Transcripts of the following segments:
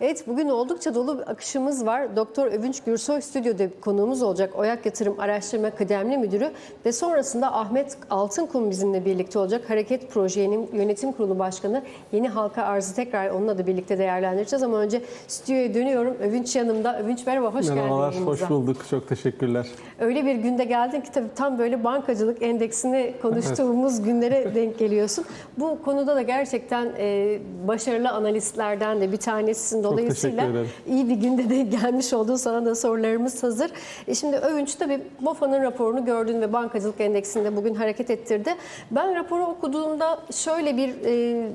Evet bugün oldukça dolu bir akışımız var. Doktor Övünç Gürsoy stüdyoda konuğumuz olacak. Oyak Yatırım Araştırma Kıdemli Müdürü ve sonrasında Ahmet Altınkum bizimle birlikte olacak. Hareket Proje'nin yönetim kurulu başkanı. Yeni halka arzı tekrar onunla da birlikte değerlendireceğiz ama önce stüdyoya dönüyorum. Övünç yanımda. Övünç merhaba, hoş geldin Merhabalar, yayınımıza. hoş bulduk. Çok teşekkürler. Öyle bir günde geldin ki tabii tam böyle bankacılık endeksini konuştuğumuz günlere denk geliyorsun. Bu konuda da gerçekten e, başarılı analistlerden de bir tanesisin. Dolayısıyla iyi bir günde de gelmiş oldun. Sana da sorularımız hazır. E şimdi Övünç tabii BOFA'nın raporunu gördün ve bankacılık endeksinde bugün hareket ettirdi. Ben raporu okuduğumda şöyle bir e,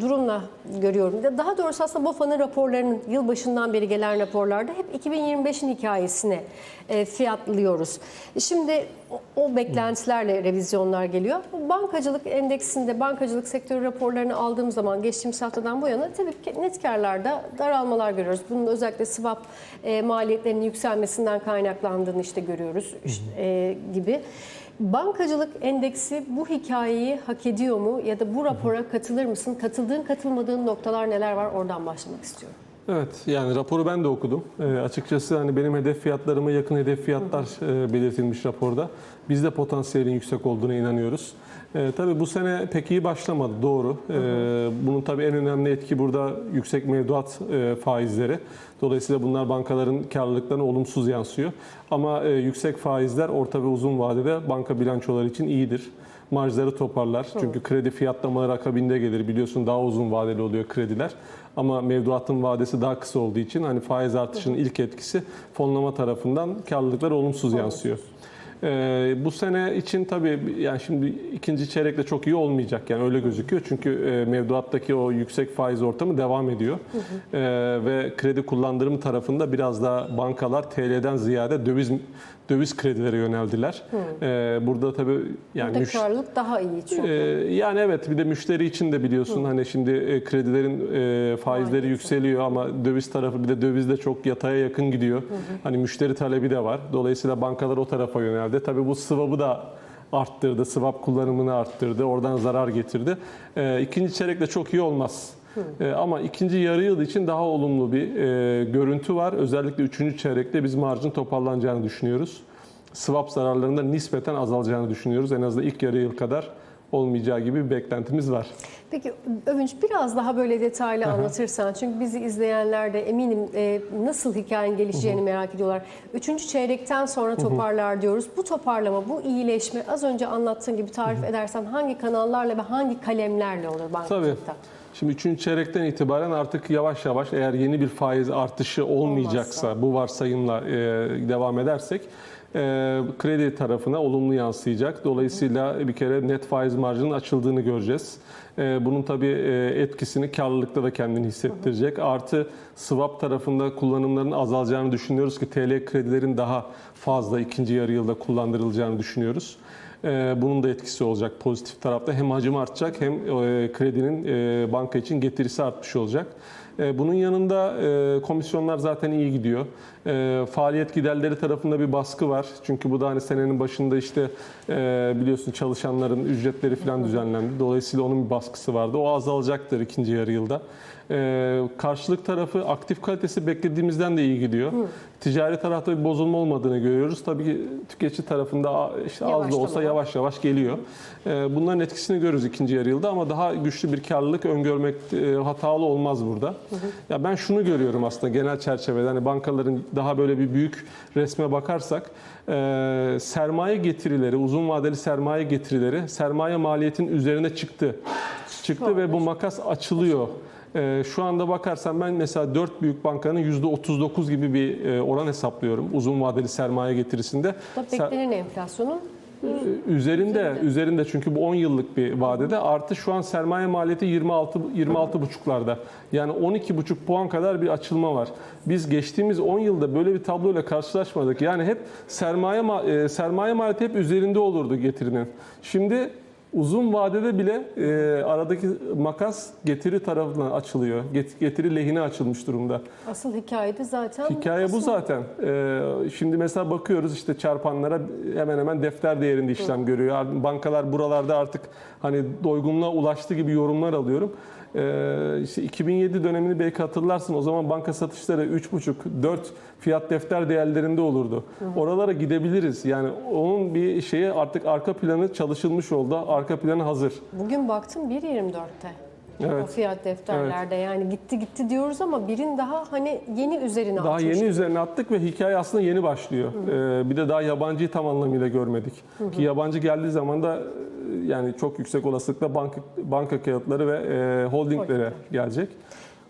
durumla görüyorum. Daha doğrusu aslında BOFA'nın raporlarının yılbaşından beri gelen raporlarda hep 2025'in hikayesini e, fiyatlıyoruz. Şimdi o, beklentilerle revizyonlar geliyor. Bankacılık endeksinde bankacılık sektörü raporlarını aldığım zaman geçtiğimiz haftadan bu yana tabii ki net karlarda daralmalar görüyoruz. Bunun özellikle swap e, maliyetlerinin yükselmesinden kaynaklandığını işte görüyoruz işte, e, gibi. Bankacılık endeksi bu hikayeyi hak ediyor mu ya da bu rapora katılır mısın? Katıldığın katılmadığın noktalar neler var? Oradan başlamak istiyorum. Evet, yani raporu ben de okudum. E, açıkçası hani benim hedef fiyatlarıma yakın hedef fiyatlar e, belirtilmiş raporda. Biz de potansiyelin yüksek olduğuna inanıyoruz. E, tabii bu sene pek iyi başlamadı, doğru. E, bunun tabii en önemli etki burada yüksek mevduat e, faizleri. Dolayısıyla bunlar bankaların karlılıklarına olumsuz yansıyor. Ama e, yüksek faizler orta ve uzun vadede banka bilançoları için iyidir. Marjları toparlar. Çünkü kredi fiyatlamaları akabinde gelir. Biliyorsun daha uzun vadeli oluyor krediler. Ama mevduatın vadesi daha kısa olduğu için hani faiz artışının ilk etkisi fonlama tarafından karlılıklar olumsuz yansıyor. Ee, bu sene için tabii yani şimdi ikinci çeyrekte çok iyi olmayacak yani öyle gözüküyor. Çünkü e, mevduattaki o yüksek faiz ortamı devam ediyor. Ee, ve kredi kullandırım tarafında biraz daha bankalar TL'den ziyade döviz döviz kredilere yöneldiler. Ee, burada tabii yani Burada karlılık daha iyi çünkü. ee, yani evet bir de müşteri için de biliyorsun hani şimdi e, kredilerin e, faizleri Maliyeti. yükseliyor ama döviz tarafı bir de döviz de çok yataya yakın gidiyor. Hani müşteri talebi de var. Dolayısıyla bankalar o tarafa yöneldi. Tabii bu swap'ı da arttırdı. Swap kullanımını arttırdı. Oradan zarar getirdi. Ee, ikinci çeyrekte çok iyi olmaz. Ee, ama ikinci yarı yıl için daha olumlu bir e, görüntü var. Özellikle üçüncü çeyrekte biz marjın toparlanacağını düşünüyoruz. Swap zararlarında nispeten azalacağını düşünüyoruz. En azından ilk yarı yıl kadar olmayacağı gibi bir beklentimiz var. Peki Övünç biraz daha böyle detaylı anlatırsan çünkü bizi izleyenler de eminim e, nasıl hikayenin gelişeceğini merak ediyorlar. Üçüncü çeyrekten sonra toparlar diyoruz. Bu toparlama, bu iyileşme az önce anlattığın gibi tarif edersen hangi kanallarla ve hangi kalemlerle olur Tabii. Şimdi üçüncü çeyrekten itibaren artık yavaş yavaş eğer yeni bir faiz artışı olmayacaksa, Olmazsa. bu varsayımla e, devam edersek e, kredi tarafına olumlu yansıyacak. Dolayısıyla bir kere net faiz marjının açıldığını göreceğiz. E, bunun tabii e, etkisini karlılıkta da kendini hissettirecek. Artı swap tarafında kullanımların azalacağını düşünüyoruz ki TL kredilerin daha fazla ikinci yarı yılda kullandırılacağını düşünüyoruz. Ee, Bunun da etkisi olacak pozitif tarafta. Hem hacim artacak hem e, kredinin e, banka için getirisi artmış olacak. E, Bunun yanında komisyonlar zaten iyi gidiyor. E, Faaliyet giderleri tarafında bir baskı var. Çünkü bu da hani senenin başında işte e, biliyorsun çalışanların ücretleri falan düzenlendi. Dolayısıyla onun bir baskısı vardı. O azalacaktır ikinci yarı yılda. E, Karşılık tarafı aktif kalitesi beklediğimizden de iyi gidiyor. Ticari tarafta bir bozulma olmadığını görüyoruz. Tabii ki tüketici tarafında işte az da olsa yavaş yavaş geliyor. Ee, Bunların etkisini görürüz ikinci yarı yılda ama daha güçlü bir karlılık öngörmek e, hatalı olmaz burada. Ya ben şunu görüyorum aslında genel çerçevede hani bankaların daha böyle bir büyük resme bakarsak e, sermaye getirileri, uzun vadeli sermaye getirileri sermaye maliyetin üzerine çıktı. Çıktı ve bu makas açılıyor. Ee, Şu anda bakarsan ben mesela 4 büyük bankanın %39 gibi bir e, oran hesaplıyorum uzun vadeli sermaye getirisinde. Da beklenen enflasyonun Üzerinde, üzerinde çünkü bu 10 yıllık bir vadede artı şu an sermaye maliyeti 26 26,5'larda. Yani 12,5 puan kadar bir açılma var. Biz geçtiğimiz 10 yılda böyle bir tabloyla karşılaşmadık. Yani hep sermaye ma- e, sermaye maliyeti hep üzerinde olurdu getirinin. Şimdi uzun vadede bile e, aradaki makas getiri tarafından açılıyor. Get- Getiri lehine açılmış durumda. asıl hikayede zaten Hikaye bu zaten. Ee, şimdi mesela bakıyoruz işte çarpanlara hemen hemen defter değerinde işlem görüyor. Bankalar buralarda artık hani doygunluğa ulaştı gibi yorumlar alıyorum. Ee, işte 2007 dönemini belki hatırlarsın. O zaman banka satışları 3,5-4 fiyat defter değerlerinde olurdu. Oralara gidebiliriz. Yani onun bir şeyi artık arka planı çalışılmış oldu. Arka planı hazır. Bugün baktım 1.24'te. O Evet. fiyat defterlerde yani gitti gitti diyoruz ama birin daha hani yeni üzerine Daha atmış. yeni üzerine attık ve hikaye aslında yeni başlıyor. Ee, bir de daha yabancıyı tam anlamıyla görmedik. Ki yabancı geldiği zaman da e, yani çok yüksek olasılıkla banka, banka kağıtları ve e, holdinglere gelecek.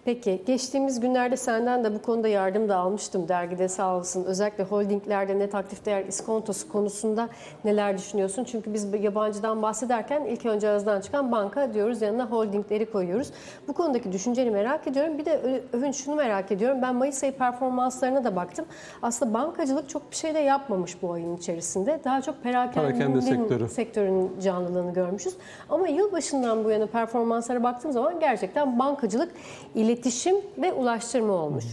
Peki geçtiğimiz günlerde senden de bu konuda yardım da almıştım dergide sağ olasın. Özellikle holdinglerde net aktif değer iskontosu konusunda neler düşünüyorsun? Çünkü biz yabancıdan bahsederken ilk önce ağızdan çıkan banka diyoruz yanına holdingleri koyuyoruz. Bu konudaki düşünceni merak ediyorum. Bir de Ö- Övünç şunu merak ediyorum. Ben Mayıs ayı performanslarına da baktım. Aslında bankacılık çok bir şey de yapmamış bu ayın içerisinde. Daha çok Perakende perakende sektörü. sektörün canlılığını görmüşüz. Ama yılbaşından bu yana performanslara baktığım zaman gerçekten bankacılık, iletişim ve ulaştırma olmuş.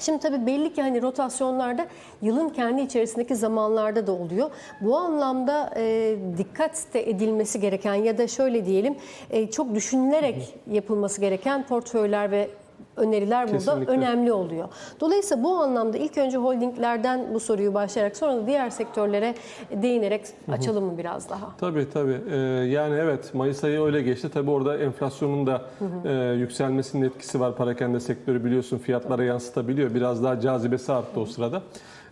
Şimdi tabii belli ki hani rotasyonlarda yılın kendi içerisindeki zamanlarda da oluyor. Bu anlamda e, dikkat de edilmesi gereken ya da şöyle diyelim e, çok düşünülerek yapılması gereken portföyler ve öneriler burada Kesinlikle. önemli oluyor. Dolayısıyla bu anlamda ilk önce holdinglerden bu soruyu başlayarak sonra da diğer sektörlere değinerek açalım mı biraz daha? Tabii tabii. Ee, yani evet Mayıs ayı öyle geçti. Tabii orada enflasyonun da e, yükselmesinin etkisi var. Parakende sektörü biliyorsun fiyatlara yansıtabiliyor. Biraz daha cazibesi arttı o sırada.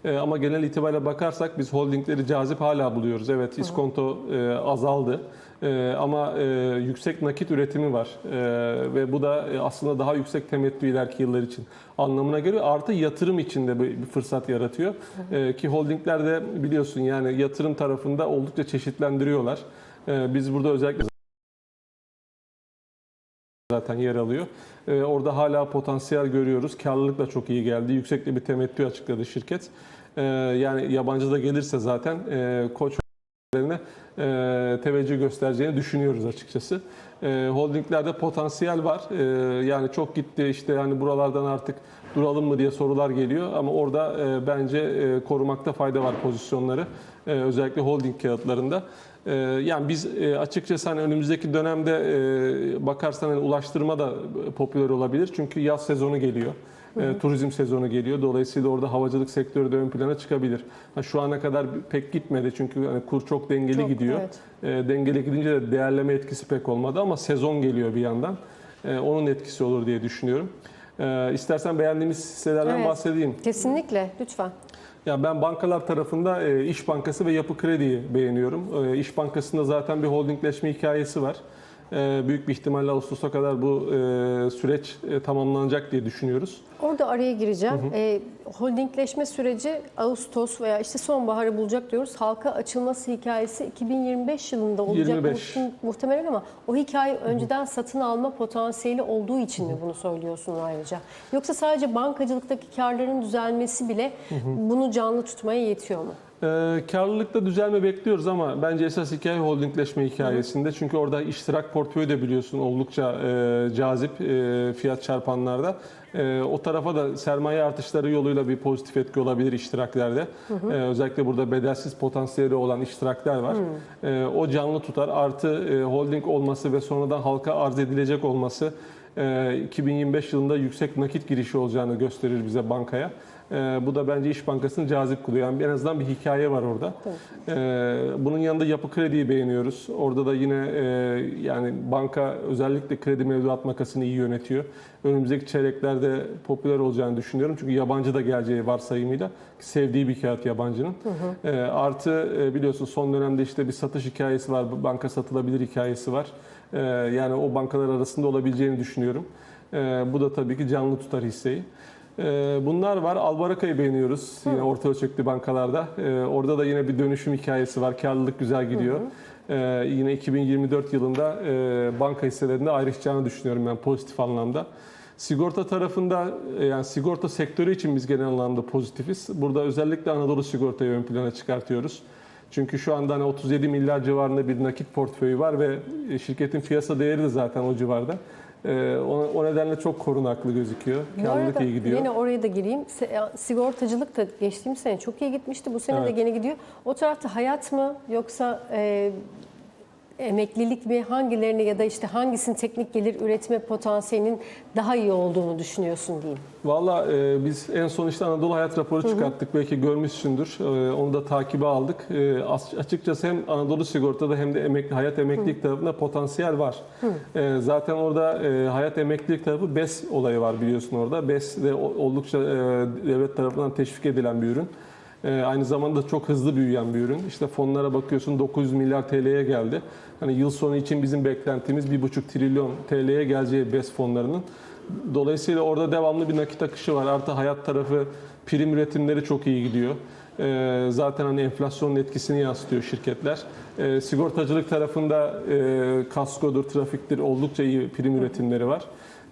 E, ama genel itibariyle bakarsak biz holdingleri cazip hala buluyoruz. Evet iskonto e, azaldı. E, ama e, yüksek nakit üretimi var. E, ve bu da e, aslında daha yüksek temettü ileriki yıllar için anlamına geliyor. Artı yatırım için de bir bir fırsat yaratıyor. E, ki holdingler de biliyorsun yani yatırım tarafında oldukça çeşitlendiriyorlar. E, biz burada özellikle zaten yer alıyor. Ee, orada hala potansiyel görüyoruz. Karlılık da çok iyi geldi. Yüksek de bir temettü açıkladı şirket. Ee, yani yabancı da gelirse zaten e, koç e, teveccüh göstereceğini düşünüyoruz açıkçası. E, holdinglerde potansiyel var. E, yani çok gitti işte yani buralardan artık duralım mı diye sorular geliyor ama orada e, bence e, korumakta fayda var pozisyonları. E, özellikle holding kağıtlarında. E, yani biz e, açıkçası hani önümüzdeki dönemde bakarsan hani ulaştırma da popüler olabilir. Çünkü yaz sezonu geliyor. E, turizm sezonu geliyor. Dolayısıyla orada havacılık sektörü de ön plana çıkabilir. Ha, şu ana kadar pek gitmedi çünkü hani kur çok dengeli Çok, gidiyor. evet. E, dengeli gidince de değerleme etkisi pek olmadı ama sezon geliyor bir yandan. E, onun etkisi olur diye düşünüyorum. E, istersen beğendiğimiz hisselerden Evet. bahsedeyim. Kesinlikle lütfen. Ya ben bankalar tarafında e, İş Bankası ve Yapı Kredi'yi beğeniyorum. E, İş Bankası'nda zaten bir holdingleşme hikayesi var. E, büyük bir ihtimalle Ağustos'a kadar bu e, süreç e, tamamlanacak diye düşünüyoruz. Orada araya gireceğim. Ee, holdingleşme süreci Ağustos veya işte sonbaharı bulacak diyoruz. Halka açılması hikayesi 2025 yılında olacak 25. muhtem- muhtemelen ama o hikaye önceden satın alma potansiyeli olduğu için mi bunu söylüyorsun ayrıca? Yoksa sadece bankacılıktaki karların düzelmesi bile bunu canlı tutmaya yetiyor mu? Ee, karlılıkta düzelme bekliyoruz ama bence esas hikaye holdingleşme hikayesinde. Çünkü orada iştirak portföyü de biliyorsun oldukça e, cazip e, fiyat çarpanlarda. E, o tarafa da sermaye artışları yoluyla bir pozitif etki olabilir iştiraklerde. E, özellikle burada bedelsiz potansiyeli olan iştirakler var. E, o canlı tutar. Artı e, holding olması ve sonradan halka arz edilecek olması e, 2025 yılında yüksek nakit girişi olacağını gösterir bize bankaya. Ee, bu da bence İş Bankası'nı cazip kılıyor. Yani en azından bir hikaye var orada. Ee, bunun yanında yapı krediyi beğeniyoruz. Orada da yine e, yani banka özellikle kredi mevduat makasını iyi yönetiyor. Önümüzdeki çeyreklerde popüler olacağını düşünüyorum. Çünkü yabancı da geleceği varsayımıyla. Sevdiği bir kağıt yabancının. Ee, artı e, biliyorsun son dönemde işte bir satış hikayesi var. Banka satılabilir hikayesi var. Ee, yani o bankalar arasında olabileceğini düşünüyorum. Ee, bu da tabii ki canlı tutar hisseyi. Ee, Bunlar var. Albaraka'yı beğeniyoruz yine orta ölçekli bankalarda. Ee, Orada da yine bir dönüşüm hikayesi var. Karlılık güzel gidiyor. Ee, Yine 2024 yılında e, banka hisselerinde ayrışacağını düşünüyorum ben pozitif anlamda. Sigorta tarafında e, yani sigorta sektörü için biz genel anlamda pozitifiz. Burada özellikle Anadolu Sigorta'yı ön plana çıkartıyoruz. Çünkü şu anda hani 37 milyar civarında bir nakit portföyü var ve e, şirketin piyasa değeri de zaten o civarda. Ee, o, o nedenle çok korunaklı gözüküyor. Bu Karlılık arada iyi gidiyor. Yine oraya da gireyim. Se- Sigortacılık da geçtiğimiz sene çok iyi gitmişti. Bu sene de Evet. gene gidiyor. O tarafta hayat mı yoksa e, emeklilik mi hangilerini ya da işte hangisinin teknik gelir üretme potansiyelinin daha iyi olduğunu düşünüyorsun diyeyim. Valla e, biz en son işte Anadolu Hayat raporu çıkarttık. Belki görmüşsündür. E, onu da takibe aldık. E, as- açıkçası hem Anadolu Sigorta'da hem de emekli, hayat emeklilik tarafında potansiyel var. E, zaten orada e, hayat emeklilik tarafı BES olayı var biliyorsun orada. BES de oldukça e, devlet tarafından teşvik edilen bir ürün. E, aynı zamanda çok hızlı büyüyen bir ürün. İşte fonlara bakıyorsun 900 milyar TL'ye geldi. Hani yıl sonu için bizim beklentimiz 1,5 trilyon TL'ye geleceği BES fonlarının. Dolayısıyla orada devamlı bir nakit akışı var. Artı hayat tarafı prim üretimleri çok iyi gidiyor. Ee, zaten hani enflasyonun etkisini yansıtıyor şirketler. Ee, sigortacılık tarafında e, kaskodur, trafiktir oldukça iyi prim üretimleri var.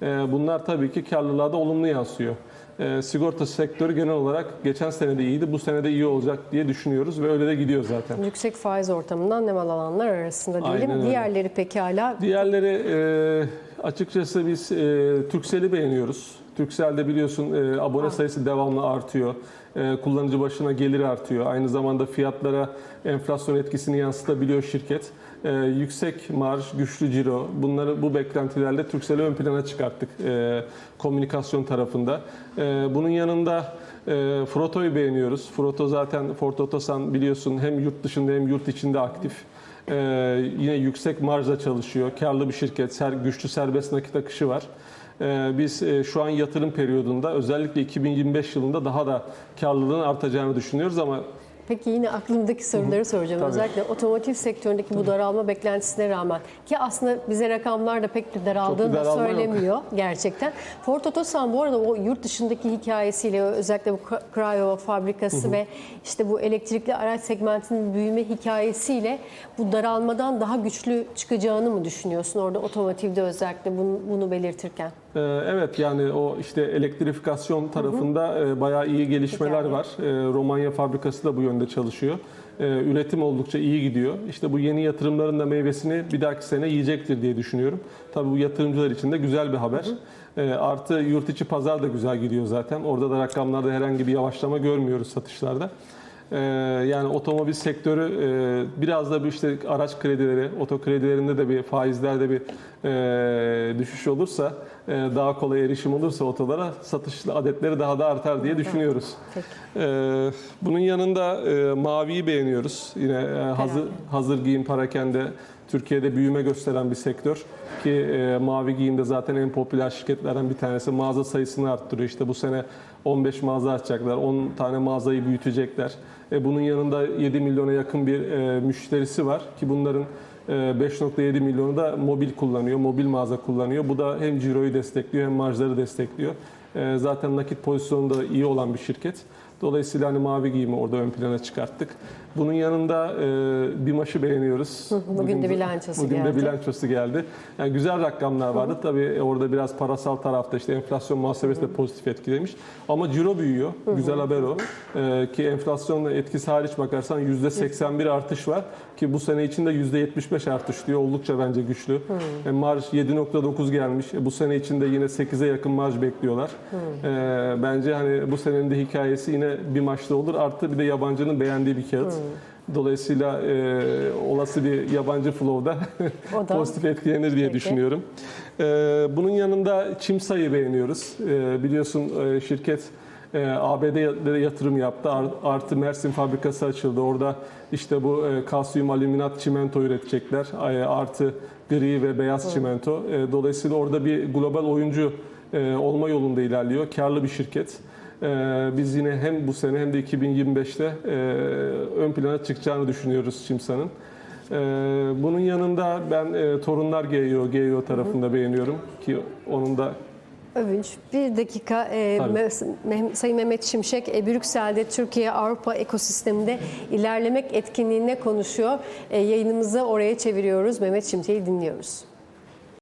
Ee, bunlar tabii ki karlılığa da olumlu yansıyor. Ee, sigorta sektörü genel olarak geçen sene de iyiydi, bu sene de iyi olacak diye düşünüyoruz ve öyle de gidiyor zaten. Yüksek faiz ortamından nem alanlar arasında diyelim. Aynen. Diğerleri pekala Diğerleri e, açıkçası biz e, Turkcell'i beğeniyoruz. Turkcell'de biliyorsun e, abone sayısı devamlı artıyor. E, kullanıcı başına gelir artıyor. Aynı zamanda fiyatlara enflasyon etkisini yansıtabiliyor şirket. E, yüksek marj, güçlü ciro bunları bu beklentilerle Turkcell'i ön plana çıkarttık e, komünikasyon tarafında. E, bunun yanında e, Froto'yu beğeniyoruz. Froto zaten Ford Otosan biliyorsun hem yurt dışında hem yurt içinde aktif. Ee, yine yüksek marjla çalışıyor. Karlı bir şirket, ser, güçlü serbest nakit akışı var. Biz e, şu an yatırım periyodunda özellikle 2025 yılında daha da karlılığın artacağını düşünüyoruz ama Peki yine aklımdaki soruları soracağım. Tabii. Özellikle otomotiv sektöründeki bu daralma beklentisine rağmen ki aslında bize rakamlar da pek de daraldığını bir da daralma yok. söylemiyor gerçekten. Ford Otosan bu arada o yurt dışındaki hikayesiyle özellikle bu Cryo fabrikası ve işte bu elektrikli araç segmentinin büyüme hikayesiyle bu daralmadan daha güçlü çıkacağını mı düşünüyorsun orada otomotivde özellikle bunu, bunu belirtirken? Ee, Evet yani o işte elektrifikasyon tarafında e, bayağı iyi gelişmeler var. Ee, Romanya fabrikası da bu yönde çalışıyor. Ee, Üretim oldukça iyi gidiyor. İşte bu yeni yatırımların da meyvesini bir dahaki sene yiyecektir diye düşünüyorum. Tabii bu yatırımcılar için de güzel bir haber. Ee, Artı yurt içi pazar da güzel gidiyor zaten. Orada da rakamlarda herhangi bir yavaşlama görmüyoruz satışlarda. Ee, Yani otomobil sektörü e, biraz da bu işte araç kredileri, oto kredilerinde de bir faizlerde bir e, düşüş olursa, e, daha kolay erişim olursa otolara satış adetleri daha da artar diye düşünüyoruz. Peki. Ee, Bunun yanında e, maviyi beğeniyoruz. Yine e, hazır hazır giyim parakende Türkiye'de büyüme gösteren bir sektör ki e, mavi giyimde zaten en popüler şirketlerden bir tanesi mağaza sayısını arttırıyor. İşte bu sene 15 mağaza açacaklar, 10 tane mağazayı büyütecekler. E, bunun yanında 7 milyona yakın bir e, müşterisi var ki bunların e, 5.7 milyonu da mobil kullanıyor, mobil mağaza kullanıyor. Bu da hem ciroyu destekliyor hem marjları destekliyor. E, Zaten nakit pozisyonu da iyi olan bir şirket. Dolayısıyla hani mavi giyimi orada ön plana çıkarttık. Bunun yanında e, BİMAŞ'ı beğeniyoruz. bugün de bilançosu bugün geldi. de bilançosu geldi. Yani güzel rakamlar vardı. Tabii orada biraz parasal tarafta işte enflasyon muhasebesi de pozitif etkilemiş. Ama ciro büyüyor. Güzel haber o. E, ki enflasyonla etkisi hariç bakarsan %81 artış var. Ki bu sene içinde %75 artış diyor. Oldukça bence güçlü. E, marj 7.9 gelmiş. E, bu sene içinde yine 8'e yakın marj bekliyorlar. E, bence hani bu senenin de hikayesi yine bir maçta olur. Artı bir de yabancının beğendiği bir kağıt. Dolayısıyla e, olası bir yabancı flow'da pozitif etkilenir diye Peki. düşünüyorum. E, bunun yanında Çimsa'yı beğeniyoruz. E, biliyorsun e, şirket e, ABD'de yatırım yaptı. Ar- Artı Mersin fabrikası açıldı. Orada işte bu e, kalsiyum alüminat çimento üretecekler. E, Artı gri ve beyaz çimento. E, Dolayısıyla orada bir global oyuncu e, olma yolunda ilerliyor. Karlı bir şirket. Ee, Biz yine hem bu sene hem de 2025'te e, ön plana çıkacağını düşünüyoruz Çimsa'nın. Ee, Bunun yanında ben e, Torunlar GEO, GEO tarafında beğeniyorum ki onun da Övünç. Bir dakika e, Sayın Mehmet Şimşek e, Brüksel'de Türkiye-Avrupa ekosisteminde ilerlemek etkinliğine konuşuyor. E, yayınımızı oraya çeviriyoruz. Mehmet Şimşek'i dinliyoruz.